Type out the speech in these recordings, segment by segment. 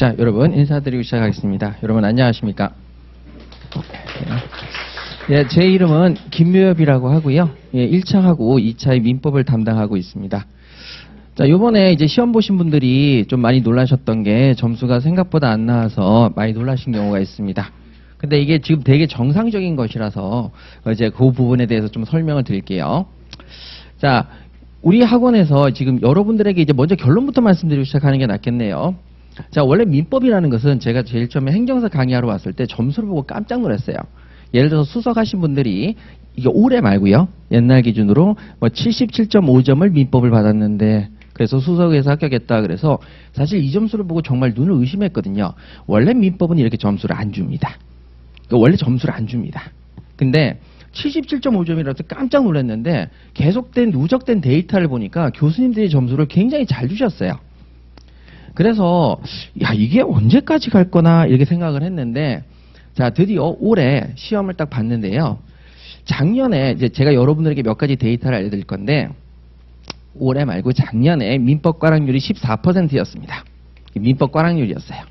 자, 여러분 인사드리고 시작하겠습니다. 여러분 안녕하십니까? 예, 제 이름은 김묘엽이라고 하고요. 예, 1차하고 2차의 민법을 담당하고 있습니다. 자, 요번에 이제 시험 보신 분들이 좀 많이 놀라셨던 게 점수가 생각보다 안 나와서 많이 놀라신 경우가 있습니다. 근데 이게 지금 되게 정상적인 것이라서 이제 그 부분에 대해서 좀 설명을 드릴게요. 자, 우리 학원에서 지금 여러분들에게 이제 먼저 결론부터 말씀드리고 시작하는 게 낫겠네요. 자, 원래 민법이라는 것은 제가 제일 처음에 행정사 강의하러 왔을 때 점수를 보고 깜짝 놀랐어요. 예를 들어서 수석하신 분들이 이게 올해 말고요. 옛날 기준으로 뭐 77.5점을 민법을 받았는데 그래서 수석에서 합격했다 그래서 사실 이 점수를 보고 정말 눈을 의심했거든요. 원래 민법은 이렇게 점수를 안 줍니다. 그러니까 원래 점수를 안 줍니다. 근데 77.5점이라서 깜짝 놀랐는데 계속된 누적된 데이터를 보니까 교수님들이 점수를 굉장히 잘 주셨어요. 그래서 야 이게 언제까지 갈 거나 이렇게 생각을 했는데 자 드디어 올해 시험을 딱 봤는데요. 작년에 이제 제가 여러분들에게 몇 가지 데이터를 알려드릴 건데 올해 말고 작년에 민법 꽈락률이 14%였습니다. 민법 꽈락률이었어요.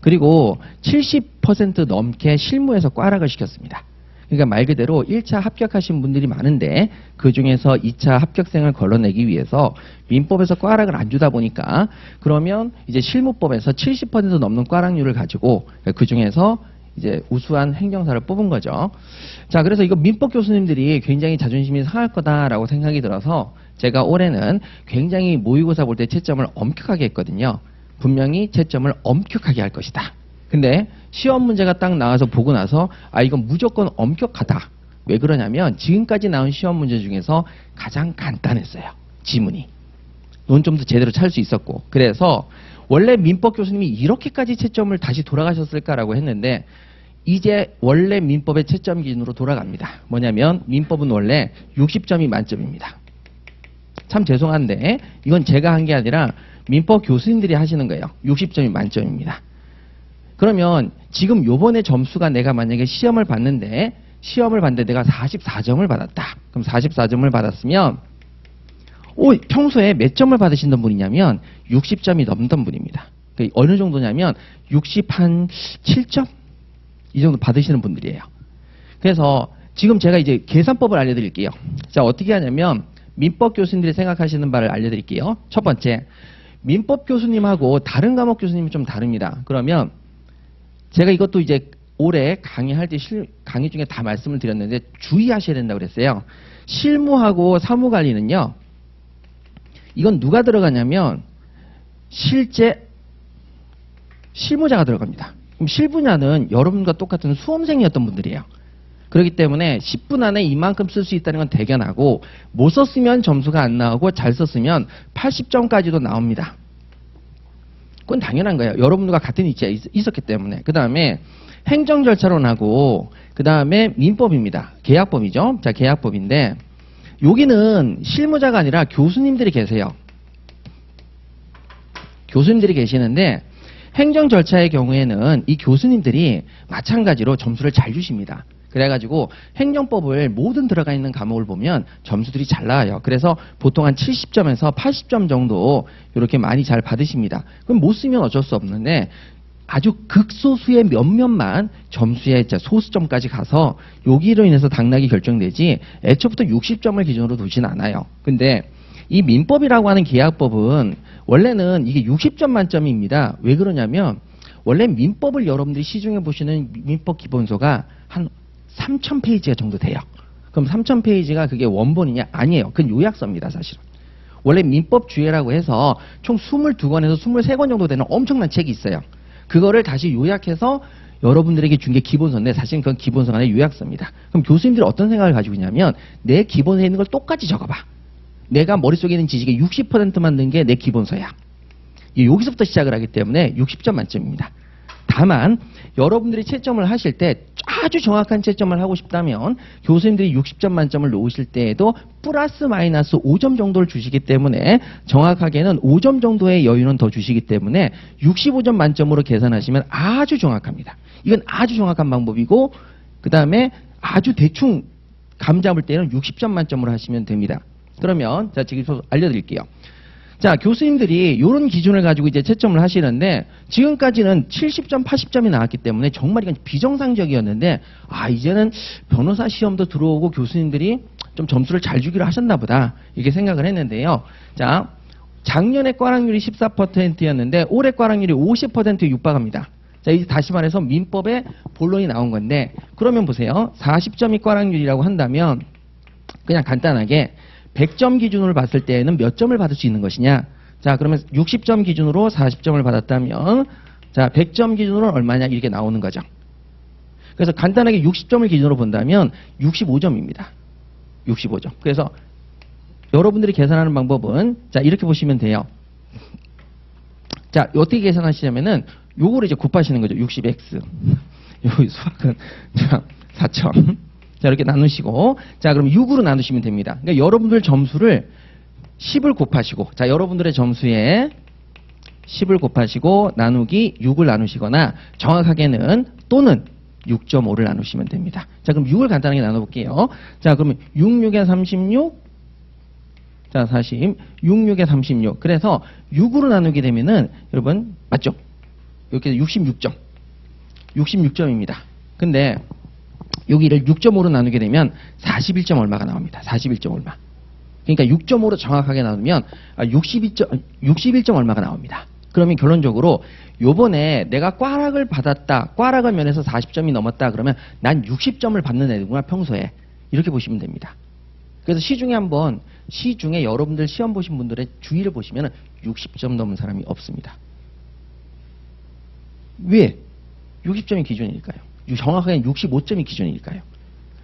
그리고 70% 넘게 실무에서 꽈락을 시켰습니다. 그러니까 말 그대로 1차 합격하신 분들이 많은데 그 중에서 2차 합격생을 걸러내기 위해서 민법에서 꽈락을 안 주다 보니까 그러면 이제 실무법에서 70% 넘는 꽈락률을 가지고 그 중에서 이제 우수한 행정사를 뽑은 거죠. 자, 그래서 이거 민법 교수님들이 굉장히 자존심이 상할 거다라고 생각이 들어서 제가 올해는 굉장히 모의고사 볼 때 채점을 엄격하게 했거든요. 분명히 채점을 엄격하게 할 것이다. 근데 시험 문제가 딱 나와서 보고 나서 아 이건 무조건 엄격하다. 왜 그러냐면 지금까지 나온 시험 문제 중에서 가장 간단했어요. 지문이. 논점도 제대로 찾을 수 있었고. 그래서 원래 민법 교수님이 이렇게까지 채점을 다시 돌아가셨을까라고 했는데 이제 원래 민법의 채점 기준으로 돌아갑니다. 뭐냐면 민법은 원래 60점이 만점입니다. 참 죄송한데 이건 제가 한 게 아니라 민법 교수님들이 하시는 거예요. 60점이 만점입니다. 그러면 지금 요번에 점수가 내가 만약에 시험을 봤는데 시험을 봤는데 내가 44점을 받았다. 그럼 44점을 받았으면 오, 평소에 몇 점을 받으시던 분이냐면 60점이 넘던 분입니다. 그 어느 정도냐면 60한 7점 이 정도 받으시는 분들이에요. 그래서 지금 제가 이제 계산법을 알려드릴게요. 자 어떻게 하냐면 민법 교수님들이 생각하시는 바를 알려드릴게요. 첫 번째 민법 교수님하고 다른 과목 교수님이 좀 다릅니다. 그러면 제가 이것도 이제 올해 강의할 때 실, 강의 중에 다 말씀을 드렸는데 주의하셔야 된다고 그랬어요. 실무하고 사무관리는요. 이건 누가 들어가냐면 실제 실무자가 들어갑니다. 그럼 실분야는 여러분과 똑같은 수험생이었던 분들이에요. 그렇기 때문에 10분 안에 이만큼 쓸 수 있다는 건 대견하고 못 썼으면 점수가 안 나오고 잘 썼으면 80점까지도 나옵니다. 그건 당연한 거예요. 여러분과 같은 위치에 있- 있었기 때문에. 그 다음에 행정 절차론하고 그 다음에 민법입니다. 계약법이죠. 자, 계약법인데 여기는 실무자가 아니라 교수님들이 계세요. 교수님들이 계시는데 행정 절차의 경우에는 이 교수님들이 마찬가지로 점수를 잘 주십니다. 그래가지고 행정법을 모든 들어가 있는 과목을 보면 점수들이 잘 나와요. 그래서 보통 한 70점에서 80점 정도 이렇게 많이 잘 받으십니다. 그럼 못 쓰면 어쩔 수 없는데 아주 극소수의 몇몇만 점수의 소수점까지 가서 여기로 인해서 당락이 결정되지 애초부터 60점을 기준으로 두진 않아요. 근데 이 민법이라고 하는 계약법은 원래는 이게 60점 만점입니다. 왜 그러냐면 원래 민법을 여러분들이 시중에 보시는 민법 기본서가 한 3,000페이지가 정도 돼요. 그럼 3,000페이지가 그게 원본이냐? 아니에요. 그건 요약서입니다, 사실은. 원래 민법 주해라고 해서 총 22권에서 23권 정도 되는 엄청난 책이 있어요. 그거를 다시 요약해서 여러분들에게 준 게 기본서인데 사실은 그건 기본서가 아니라 요약서입니다. 그럼 교수님들이 어떤 생각을 가지고 있냐면 내 기본서에 있는 걸 똑같이 적어봐. 내가 머릿속에 있는 지식의 60%만 넣은 게내 기본서야. 이 여기서부터 시작을 하기 때문에 60점 만점입니다. 다만 여러분들이 채점을 하실 때 아주 정확한 채점을 하고 싶다면 교수님들이 60점 만점을 놓으실 때에도 플러스 마이너스 5점 정도를 주시기 때문에 정확하게는 5점 정도의 여유는 더 주시기 때문에 65점 만점으로 계산하시면 아주 정확합니다. 이건 아주 정확한 방법이고 그 다음에 아주 대충 감 잡을 때는 60점 만점으로 하시면 됩니다. 그러면 자 지금 저 알려드릴게요. 자, 교수님들이 이런 기준을 가지고 이제 채점을 하시는데 지금까지는 70점, 80점이 나왔기 때문에 정말 이건 비정상적이었는데 아, 이제는 변호사 시험도 들어오고 교수님들이 좀 점수를 잘 주기로 하셨나 보다. 이렇게 생각을 했는데요. 자, 작년에 꽈락률이 14%였는데 올해 꽈락률이 50%에 육박합니다. 자, 이제 다시 말해서 민법에 본론이 나온 건데 그러면 보세요. 40점이 꽈락률이라고 한다면 그냥 간단하게 100점 기준으로 봤을 때에는 몇 점을 받을 수 있는 것이냐? 자, 그러면 60점 기준으로 40점을 받았다면 자, 100점 기준으로 얼마냐? 이렇게 나오는 거죠. 그래서 간단하게 60점을 기준으로 본다면 65점입니다. 65점. 그래서 여러분들이 계산하는 방법은 자, 이렇게 보시면 돼요. 자, 어떻게 계산하시냐면은 요거를 이제 곱하시는 거죠. 60x. 요 수학은 자, 4천. 자, 이렇게 나누시고 자, 그럼 6으로 나누시면 됩니다. 그러니까 여러분들 점수를 10을 곱하시고 자, 여러분들의 점수에 10을 곱하시고 나누기 6을 나누시거나 정확하게는 또는 6.5를 나누시면 됩니다. 자, 그럼 6을 간단하게 나눠 볼게요. 자, 그러면 6, 6에 36 자, 40, 6, 6에 36. 그래서 6으로 나누게 되면은, 여러분, 맞죠? 이렇게 66점. 66점입니다. 근데, 여기를 6.5로 나누게 되면 41점 얼마가 나옵니다. 41점 얼마. 그러니까 6.5로 정확하게 나누면 62점, 61점 얼마가 나옵니다. 그러면 결론적으로 요번에 내가 꽈락을 받았다, 꽈락을 면해서 40점이 넘었다 그러면 난 60점을 받는 애구나 평소에. 이렇게 보시면 됩니다. 그래서 시중에 한번 시중에 여러분들 시험 보신 분들의 주의를 보시면 60점 넘은 사람이 없습니다. 왜? 60점이 기준이니까요. 정확하게 65점이 기준이니까요.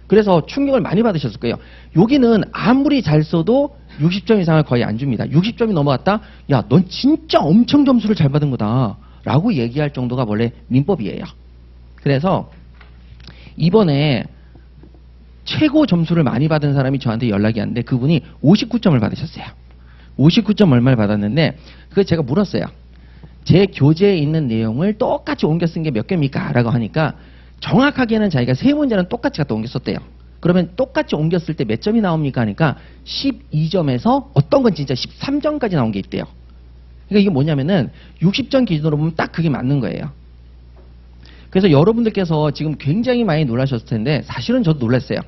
그래서 충격을 많이 받으셨을 거예요. 여기는 아무리 잘 써도 60점 이상을 거의 안 줍니다. 60점이 넘어갔다? 야, 넌 진짜 엄청 점수를 잘 받은 거다. 라고 얘기할 정도가 원래 민법이에요. 그래서 이번에 최고 점수를 많이 받은 사람이 저한테 연락이 왔는데 그분이 59점을 받으셨어요. 59점 얼마를 받았는데 그거 제가 물었어요. 제 교재에 있는 내용을 똑같이 옮겨 쓴 게 몇 개입니까? 라고 하니까 정확하게는 자기가 세 문제는 똑같이 갖다 옮겨 썼대요. 그러면 똑같이 옮겼을 때 몇 점이 나옵니까? 하니까 12점에서 어떤 건 진짜 13점까지 나온 게 있대요. 그러니까 이게 뭐냐면은 60점 기준으로 보면 딱 그게 맞는 거예요. 그래서 여러분들께서 지금 굉장히 많이 놀라셨을 텐데 사실은 저도 놀랐어요.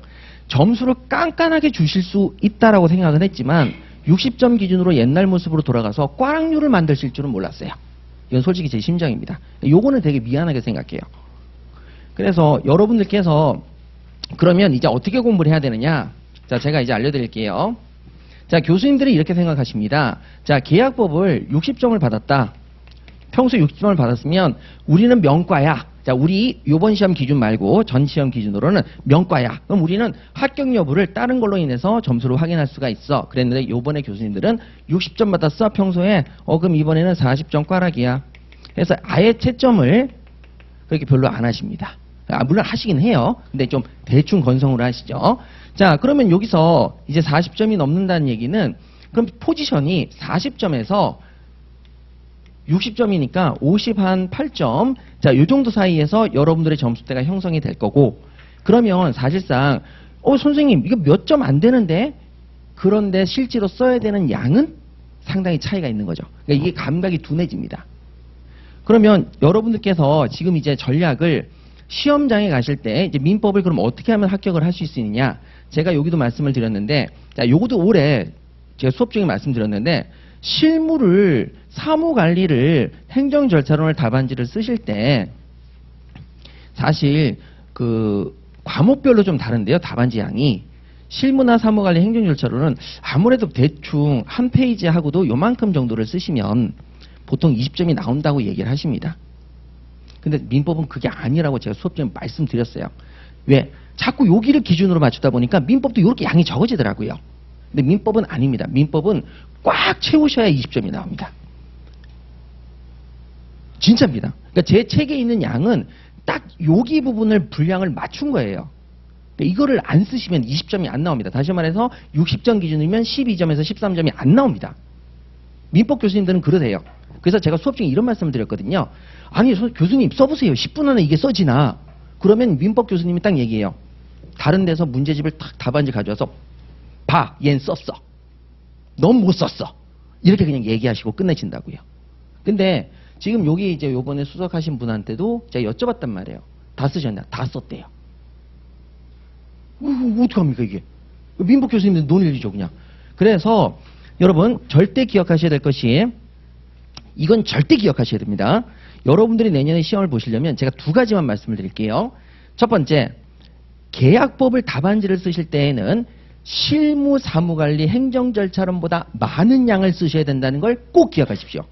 점수를 깐깐하게 주실 수 있다라고 생각은 했지만 60점 기준으로 옛날 모습으로 돌아가서 꽈락률을 만드실 줄은 몰랐어요. 이건 솔직히 제 심정입니다. 요거는 되게 미안하게 생각해요. 그래서 여러분들께서 그러면 이제 어떻게 공부를 해야 되느냐? 자, 제가 이제 알려드릴게요. 자, 교수님들이 이렇게 생각하십니다. 자, 계약법을 60점을 받았다. 평소 60점을 받았으면 우리는 명과야. 자, 우리 요번 시험 기준 말고 전 시험 기준으로는 명과야. 그럼 우리는 합격 여부를 다른 걸로 인해서 점수로 확인할 수가 있어. 그랬는데 요번에 교수님들은 60점 받았어. 평소에. 어, 그럼 이번에는 40점 꽈락이야. 그래서 아예 채점을 그렇게 별로 안 하십니다. 아, 물론 하시긴 해요. 근데 좀 대충 건성으로 하시죠. 자, 그러면 여기서 이제 40점이 넘는다는 얘기는 그럼 포지션이 40점에서 60점이니까 50 한 8점. 자, 요 정도 사이에서 여러분들의 점수대가 형성이 될 거고 그러면 사실상 어, 선생님, 이거 몇 점 안 되는데 그런데 실제로 써야 되는 양은 상당히 차이가 있는 거죠. 그러니까 이게 감각이 둔해집니다. 그러면 여러분들께서 지금 이제 전략을 시험장에 가실 때 이제 민법을 그럼 어떻게 하면 합격을 할 수 있느냐? 제가 여기도 말씀을 드렸는데, 자, 요것도 올해 제가 수업 중에 말씀드렸는데 실무를 사무 관리를 행정 절차론을 답안지를 쓰실 때 사실 그 과목별로 좀 다른데요. 답안지 양이 실무나 사무 관리 행정 절차로는 아무래도 대충 한 페이지 하고도 요만큼 정도를 쓰시면 보통 20점이 나온다고 얘기를 하십니다. 근데 민법은 그게 아니라고 제가 수업 중에 말씀드렸어요. 왜? 자꾸 여기를 기준으로 맞추다 보니까 민법도 이렇게 양이 적어지더라고요. 근데 민법은 아닙니다. 민법은 꽉 채우셔야 20점이 나옵니다. 진짜입니다. 그러니까 제 책에 있는 양은 딱 여기 부분을 분량을 맞춘 거예요. 그러니까 이거를 안 쓰시면 20점이 안 나옵니다. 다시 말해서 60점 기준이면 12점에서 13점이 안 나옵니다. 민법 교수님들은 그러세요. 그래서 제가 수업 중에 이런 말씀을 드렸거든요. 아니, 소- 교수님 써보세요. 10분 안에 이게 써지나. 그러면 민법 교수님이 딱 얘기해요. 다른 데서 문제집을 탁 답안지 가져와서 봐, 얜 썼어. 넌 못 썼어. 이렇게 그냥 얘기하시고 끝내신다고요. 근데 지금 여기 이제 요번에 수석하신 분한테도 제가 여쭤봤단 말이에요. 다 쓰셨냐? 다 썼대요. 어, 어떡합니까, 이게? 민복 교수님들 논일이죠, 그냥. 그래서 여러분, 절대 기억하셔야 될 것이 이건 절대 기억하셔야 됩니다. 여러분들이 내년에 시험을 보시려면 제가 두 가지만 말씀을 드릴게요. 첫 번째, 계약법을 답안지를 쓰실 때에는 실무 사무관리 행정 절차론보다 많은 양을 쓰셔야 된다는 걸 꼭 기억하십시오.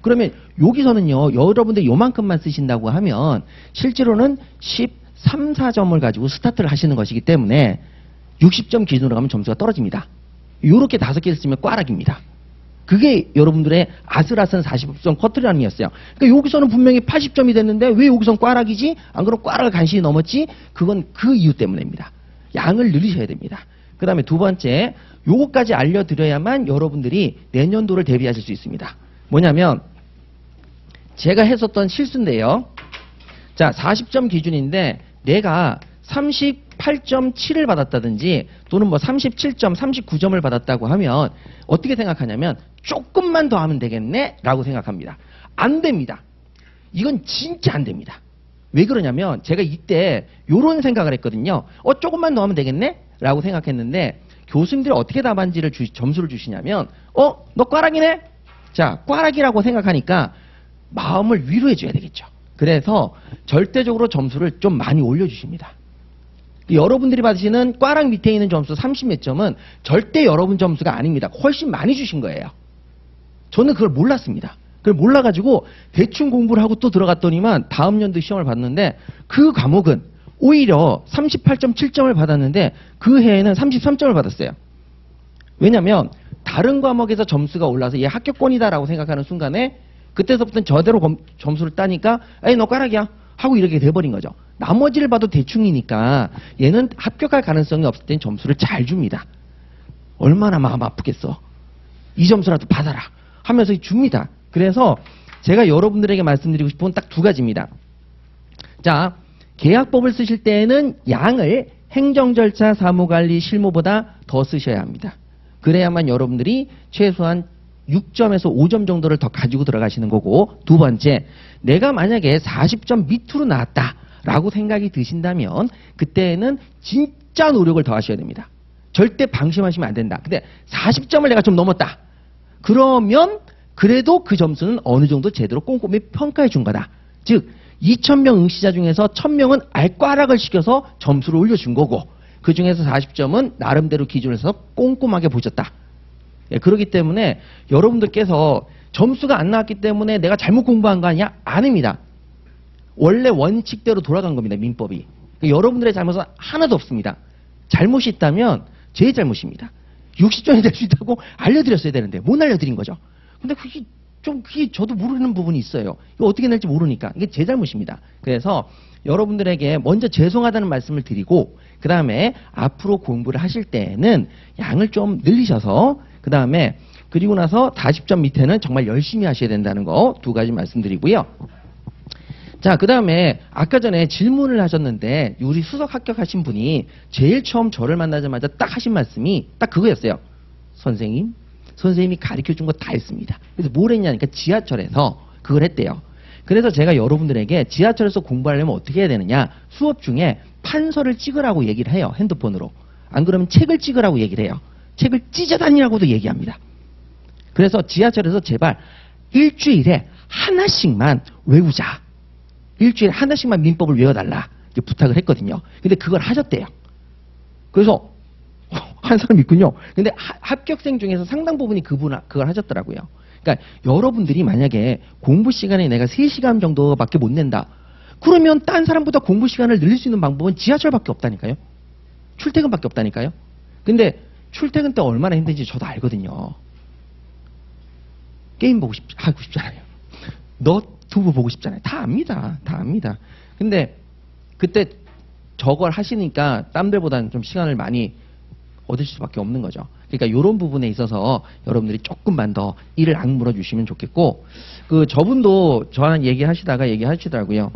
그러면 여기서는요, 여러분들 요만큼만 쓰신다고 하면 실제로는 13, 4점을 가지고 스타트를 하시는 것이기 때문에 60점 기준으로 가면 점수가 떨어집니다. 요렇게 다섯 개를 쓰면 꽈락입니다. 그게 여러분들의 아슬아슬 40점 커트라는이었어요. 그러니까 여기서는 분명히 80점이 됐는데 왜 여기선 꽈락이지? 안 그럼 꽈락을 간신히 넘었지? 그건 그 이유 때문입니다. 양을 늘리셔야 됩니다. 그 다음에 두 번째, 요거까지 알려드려야만 여러분들이 내년도를 대비하실 수 있습니다. 뭐냐면, 제가 했었던 실수인데요. 자, 40점 기준인데 내가 38.7을 받았다든지 또는 뭐 37점, 39점을 받았다고 하면 어떻게 생각하냐면 조금만 더 하면 되겠네? 라고 생각합니다. 안 됩니다. 이건 진짜 안 됩니다. 왜 그러냐면 제가 이때 요런 생각을 했거든요. 어, 조금만 더 하면 되겠네? 라고 생각했는데 교수님들이 어떻게 답안지를 주, 점수를 주시냐면 어, 너 꽈락이네? 자, 꽈락이라고 생각하니까 마음을 위로해 줘야 되겠죠. 그래서 절대적으로 점수를 좀 많이 올려주십니다. 여러분들이 받으시는 꽈락 밑에 있는 점수 30몇 점은 절대 여러분 점수가 아닙니다. 훨씬 많이 주신 거예요. 저는 그걸 몰랐습니다. 그걸 몰라가지고 대충 공부를 하고 또 들어갔더니만 다음 연도 시험을 봤는데 그 과목은 오히려 38.7점을 받았는데 그 해에는 33점을 받았어요. 왜냐면 다른 과목에서 점수가 올라서 얘 합격권이다라고 생각하는 순간에 그때서부터는 저대로 검- 점수를 따니까 에이 너 꽈락이야 하고 이렇게 돼버린 거죠. 나머지를 봐도 대충이니까 얘는 합격할 가능성이 없을 땐 점수를 잘 줍니다. 얼마나 마음 아프겠어. 이 점수라도 받아라 하면서 줍니다. 그래서 제가 여러분들에게 말씀드리고 싶은 건 딱 두 가지입니다. 자, 계약법을 쓰실 때에는 양을 행정절차 사무관리 실무보다 더 쓰셔야 합니다. 그래야만 여러분들이 최소한 6점에서 5점 정도를 더 가지고 들어가시는 거고 두 번째 내가 만약에 40점 밑으로 나왔다 라고 생각이 드신다면 그때는 진짜 노력을 더 하셔야 됩니다. 절대 방심하시면 안 된다. 근데 40점을 내가 좀 넘었다. 그러면 그래도 그 점수는 어느 정도 제대로 꼼꼼히 평가해 준 거다. 즉 2,000명 응시자 중에서 1,000명은 알과락을 시켜서 점수를 올려준 거고 그 중에서 40점은 나름대로 기준을 해서 꼼꼼하게 보셨다. 예, 그렇기 때문에 여러분들께서 점수가 안 나왔기 때문에 내가 잘못 공부한 거 아니야? 아닙니다. 원래 원칙대로 돌아간 겁니다. 민법이. 그러니까 여러분들의 잘못은 하나도 없습니다. 잘못이 있다면 제 잘못입니다. 60점이 될 수 있다고 알려드렸어야 되는데 못 알려드린 거죠. 근데 그게 좀 그게 저도 모르는 부분이 있어요. 이거 어떻게 낼지 모르니까 이게 제 잘못입니다. 그래서 여러분들에게 먼저 죄송하다는 말씀을 드리고 그 다음에 앞으로 공부를 하실 때에는 양을 좀 늘리셔서 그 다음에 그리고 나서 40점 밑에는 정말 열심히 하셔야 된다는 거 두 가지 말씀드리고요. 자, 그 다음에 아까 전에 질문을 하셨는데 우리 수석 합격하신 분이 제일 처음 저를 만나자마자 딱 하신 말씀이 딱 그거였어요. 선생님, 선생님이 가르쳐 준 거 다 했습니다. 그래서 뭘 했냐니까 지하철에서 그걸 했대요. 그래서 제가 여러분들에게 지하철에서 공부하려면 어떻게 해야 되느냐 수업 중에 판서를 찍으라고 얘기를 해요. 핸드폰으로. 안 그러면 책을 찍으라고 얘기를 해요. 책을 찢어다니라고도 얘기합니다. 그래서 지하철에서 제발 일주일에 하나씩만 외우자. 일주일에 하나씩만 민법을 외워달라. 부탁을 했거든요. 근데 그걸 하셨대요. 그래서 한 사람 있군요. 근데 하- 합격생 중에서 상당 부분이 그분 그걸 하셨더라고요. 그러니까 여러분들이 만약에 공부 시간에 내가 3시간 정도밖에 못 낸다. 그러면 딴 사람보다 공부 시간을 늘릴 수 있는 방법은 지하철밖에 없다니까요. 출퇴근밖에 없다니까요. 근데 출퇴근 때 얼마나 힘든지 저도 알거든요. 게임 보고 싶, 하고 싶잖아요. 너튜브 보고 싶잖아요. 다 압니다. 다 압니다. 근데 그때 저걸 하시니까 땀들보다는 좀 시간을 많이 얻으실 수밖에 없는 거죠. 그러니까 이런 부분에 있어서 여러분들이 조금만 더 이를 악물어 주시면 좋겠고 그 저분도 저랑 얘기하시다가 얘기하시더라고요.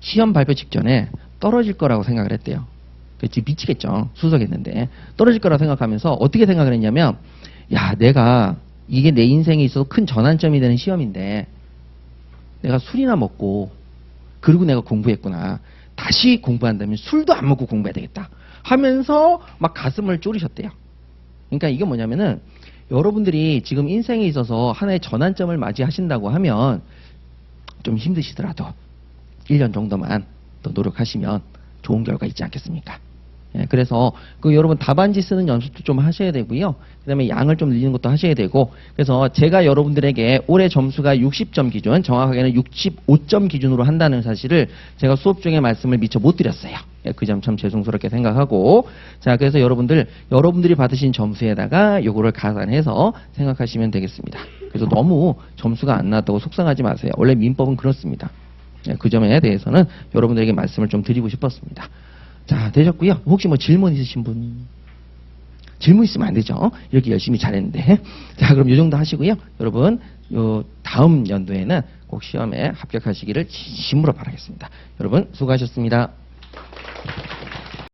시험 발표 직전에 떨어질 거라고 생각을 했대요. 그치 미치겠죠. 수석했는데 떨어질 거라고 생각하면서 어떻게 생각을 했냐면 야 내가 이게 내 인생에 있어서 큰 전환점이 되는 시험인데 내가 술이나 먹고 그리고 내가 공부했구나. 다시 공부한다면 술도 안 먹고 공부해야 되겠다. 하면서 막 가슴을 쪼리셨대요. 그러니까 이게 뭐냐면은 여러분들이 지금 인생에 있어서 하나의 전환점을 맞이하신다고 하면 좀 힘드시더라도 1년 정도만 더 노력하시면 좋은 결과 있지 않겠습니까? 예, 그래서 그 여러분 답안지 쓰는 연습도 좀 하셔야 되고요. 그다음에 양을 좀 늘리는 것도 하셔야 되고. 그래서 제가 여러분들에게 올해 점수가 60점 기준, 정확하게는 65점 기준으로 한다는 사실을 제가 수업 중에 말씀을 미처 못 드렸어요. 예, 그 점 참 죄송스럽게 생각하고. 자, 그래서 여러분들 여러분들이 받으신 점수에다가 요거를 가산해서 생각하시면 되겠습니다. 그래서 너무 점수가 안 나왔다고 속상하지 마세요. 원래 민법은 그렇습니다. 예, 그 점에 대해서는 여러분들에게 말씀을 좀 드리고 싶었습니다. 자, 되셨고요. 혹시 뭐 질문 있으신 분? 질문 있으면 안 되죠. 이렇게 열심히 잘했는데. 자, 그럼 이 정도 하시고요. 여러분, 요 다음 연도에는 꼭 시험에 합격하시기를 진심으로 바라겠습니다. 여러분, 수고하셨습니다.